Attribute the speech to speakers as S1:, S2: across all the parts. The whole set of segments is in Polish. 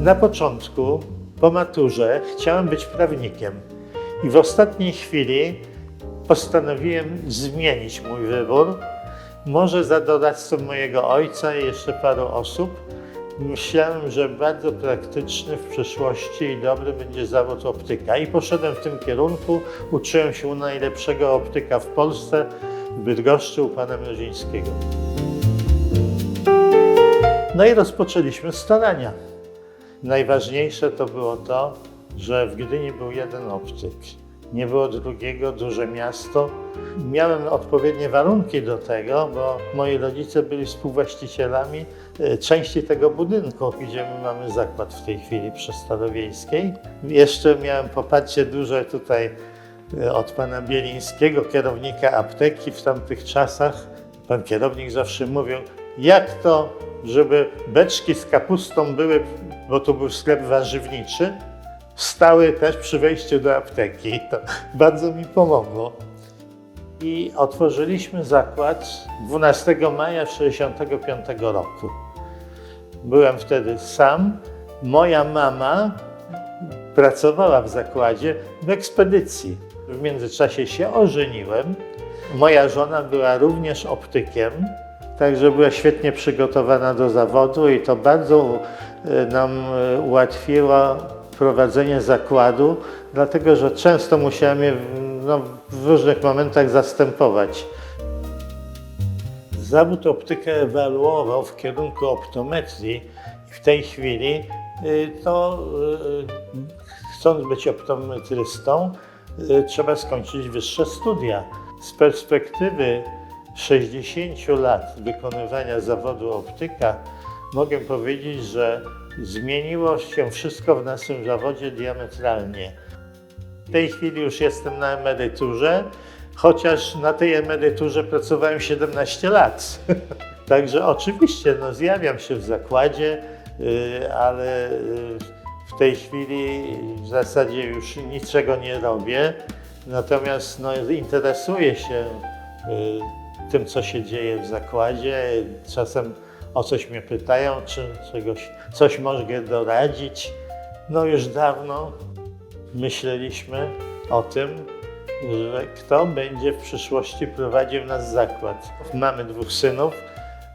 S1: Na początku, po maturze, chciałem być prawnikiem i w ostatniej chwili postanowiłem zmienić mój wybór. Może za doradztwem mojego ojca i jeszcze paru osób. Myślałem, że bardzo praktyczny w przyszłości i dobry będzie zawód optyka i poszedłem w tym kierunku. Uczyłem się u najlepszego optyka w Polsce, w Bydgoszczy u pana Mrozińskiego. No i rozpoczęliśmy starania. Najważniejsze to było to, że w Gdyni był jeden optyk. Nie było drugiego, duże miasto. Miałem odpowiednie warunki do tego, bo moi rodzice byli współwłaścicielami e, części tego budynku, gdzie my mamy zakład w tej chwili przy Starowiejskiej. Jeszcze miałem poparcie duże tutaj e, od pana Bielińskiego, kierownika apteki w tamtych czasach. Pan kierownik zawsze mówił, jak to, żeby beczki z kapustą były, bo to był sklep warzywniczy, stały też przy wejściu do apteki. To bardzo mi pomogło. I otworzyliśmy zakład 12 maja 1965 roku. Byłem wtedy sam. Moja mama pracowała w zakładzie w ekspedycji. W międzyczasie się ożeniłem. Moja żona była również optykiem, także była świetnie przygotowana do zawodu i to bardzo e, nam e, ułatwiło prowadzenie zakładu, dlatego że często musiałem je no, w różnych momentach zastępować. Zawód optyka ewoluował w kierunku optometrii i w tej chwili to y, chcąc być optometrystą trzeba skończyć wyższe studia. Z perspektywy 60 lat wykonywania zawodu optyka mogę powiedzieć, że zmieniło się wszystko w naszym zawodzie diametralnie. W tej chwili już jestem na emeryturze, chociaż na tej emeryturze pracowałem 17 lat. Także oczywiście no, zjawiam się w zakładzie, y, ale y, w tej chwili w zasadzie już niczego nie robię. Natomiast no, interesuję się y, tym, co się dzieje w zakładzie. Czasem o coś mnie pytają, czy czegoś, coś mogę doradzić. No już dawno myśleliśmy o tym, że kto będzie w przyszłości prowadził nasz zakład. Mamy dwóch synów.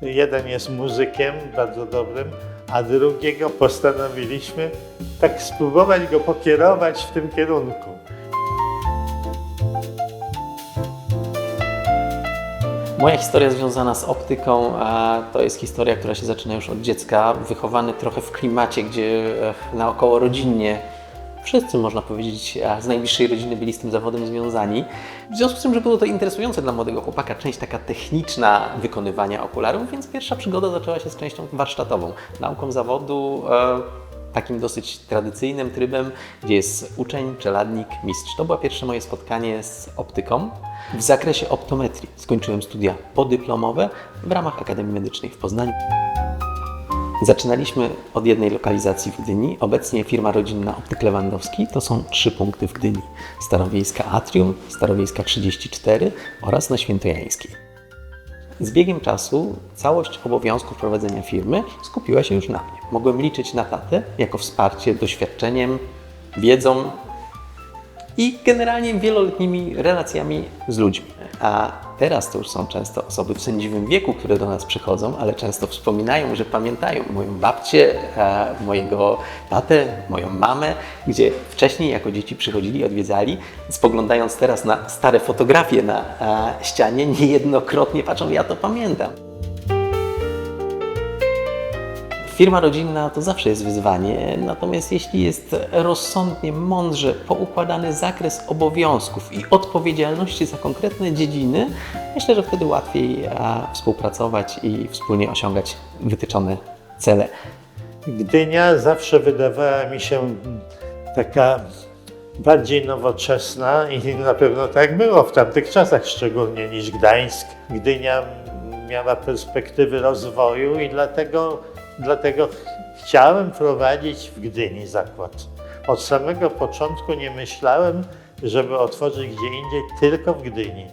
S1: Jeden jest muzykiem bardzo dobrym, a drugiego postanowiliśmy tak spróbować go pokierować w tym kierunku.
S2: Moja historia związana z optyką a to jest historia, która się zaczyna już od dziecka. Wychowany trochę w klimacie, gdzie e, naokoło rodzinnie wszyscy, można powiedzieć, a z najbliższej rodziny byli z tym zawodem związani. W związku z tym, że było to interesujące dla młodego chłopaka, część taka techniczna wykonywania okularów, więc pierwsza przygoda zaczęła się z częścią warsztatową, nauką zawodu. E, takim dosyć tradycyjnym trybem, gdzie jest uczeń, czeladnik, mistrz. To było pierwsze moje spotkanie z optyką. W zakresie optometrii skończyłem studia podyplomowe w ramach Akademii Medycznej w Poznaniu. Zaczynaliśmy od jednej lokalizacji w Gdyni. Obecnie firma rodzinna Optyk Lewandowski to są trzy punkty w Gdyni. Starowiejska Atrium, Starowiejska 34 oraz na Świętojańskiej. Z biegiem czasu całość obowiązków prowadzenia firmy skupiła się już na mnie. Mogłem liczyć na tatę jako wsparcie doświadczeniem, wiedzą i generalnie wieloletnimi relacjami z ludźmi. A teraz to już są często osoby w sędziwym wieku, które do nas przychodzą, ale często wspominają, że pamiętają moją babcię, mojego tatę, moją mamę, gdzie wcześniej jako dzieci przychodzili, odwiedzali, spoglądając teraz na stare fotografie na ścianie, niejednokrotnie patrzą, ja to pamiętam. Firma rodzinna to zawsze jest wyzwanie, natomiast jeśli jest rozsądnie, mądrze poukładany zakres obowiązków i odpowiedzialności za konkretne dziedziny, myślę, że wtedy łatwiej współpracować i wspólnie osiągać wytyczone cele.
S1: Gdynia zawsze wydawała mi się taka bardziej nowoczesna i na pewno tak było w tamtych czasach szczególnie niż Gdańsk. Gdynia miała perspektywy rozwoju i dlatego, dlatego ch- chciałem prowadzić w Gdyni zakład. Od samego początku nie myślałem, żeby otworzyć gdzie indziej, tylko w Gdyni.